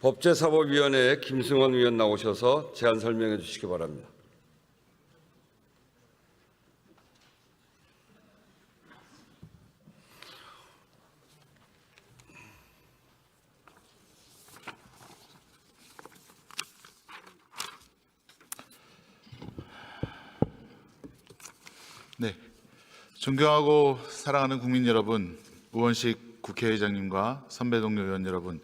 법제사법위원회에 김승원 위원 나오셔서 제안 설명해 주시기 바랍니다. 네. 존경하고 사랑하는 국민 여러분, 우원식 국회의장님과 선배 동료 의원 여러분,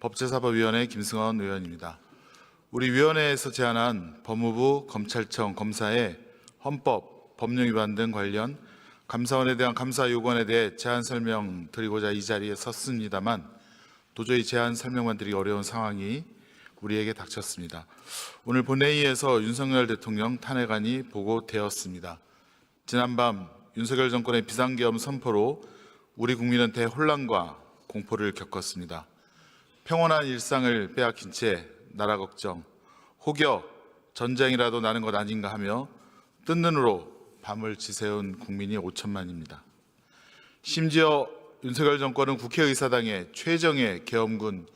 법제사법위원회 김승원 의원입니다. 우리 위원회에서 제안한 법무부 검찰청 검사의 헌법, 법령 위반 등 관련 감사원에 대한 감사 요건에 대해 제안 설명 드리고자 이 자리에 섰습니다만 도저히 제안 설명만 드리기 어려운 상황이 우리에게 닥쳤습니다. 오늘 본회의에서 윤석열 대통령 탄핵안이 보고되었습니다. 지난밤 윤석열 정권의 비상계엄 선포로 우리 국민은 대혼란과 공포를 겪었습니다. 평온한 일상을 빼앗긴 채 나라 걱정, 혹여 전쟁이라도 나는 것 아닌가 하며 뜬 눈으로 밤을 지새운 국민이 5천만입니다. 심지어 윤석열 정권은 국회의사당에 최정예 계엄군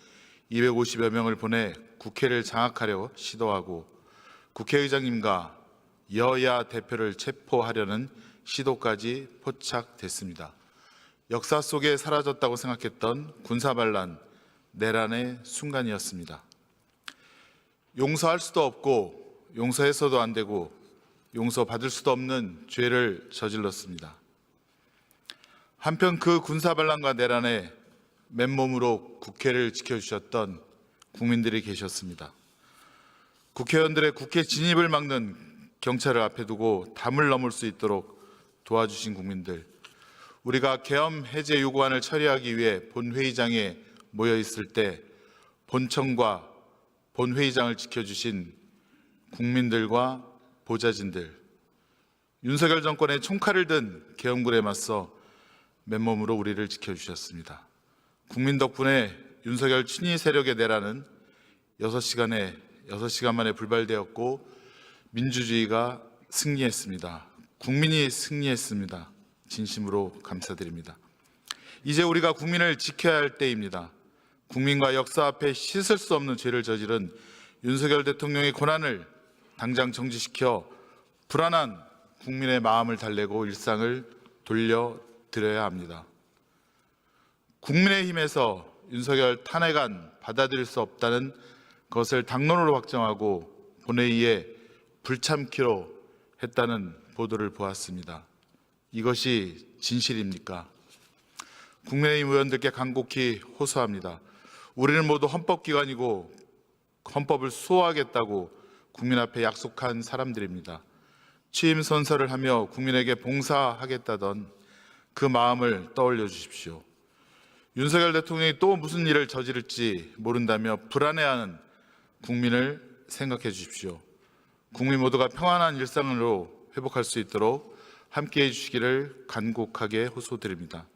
250여 명을 보내 국회를 장악하려 시도하고 국회의장님과 여야 대표를 체포하려는 시도까지 포착됐습니다. 역사 속에 사라졌다고 생각했던 군사반란, 내란의 순간이었습니다. 용서할 수도 없고 용서해서도 안 되고 용서받을 수도 없는 죄를 저질렀습니다. 한편 그 군사반란과 내란에 맨몸으로 국회를 지켜주셨던 국민들이 계셨습니다. 국회의원들의 국회 진입을 막는 경찰을 앞에 두고 담을 넘을 수 있도록 도와주신 국민들, 우리가 계엄 해제 요구안을 처리하기 위해 본회의장에 모여 있을 때 본청과 본회의장을 지켜주신 국민들과 보좌진들, 윤석열 정권의 총칼을 든 계엄군에 맞서 맨몸으로 우리를 지켜주셨습니다. 국민 덕분에 윤석열 친위 세력의 내란은 6시간에 6시간 만에 불발되었고 민주주의가 승리했습니다. 국민이 승리했습니다. 진심으로 감사드립니다. 이제 우리가 국민을 지켜야 할 때입니다. 국민과 역사 앞에 씻을 수 없는 죄를 저지른 윤석열 대통령의 권한을 당장 정지시켜 불안한 국민의 마음을 달래고 일상을 돌려드려야 합니다. 국민의힘에서 윤석열 탄핵안 받아들일 수 없다는 것을 당론으로 확정하고 본회의에 불참키로 했다는 보도를 보았습니다. 이것이 진실입니까? 국민의힘 의원들께 간곡히 호소합니다. 우리는 모두 헌법기관이고 헌법을 수호하겠다고 국민 앞에 약속한 사람들입니다. 취임 선서를 하며 국민에게 봉사하겠다던 그 마음을 떠올려 주십시오. 윤석열 대통령이 또 무슨 일을 저지를지 모른다며 불안해하는 국민을 생각해 주십시오. 국민 모두가 평안한 일상으로 회복할 수 있도록 함께 해 주시기를 간곡하게 호소드립니다.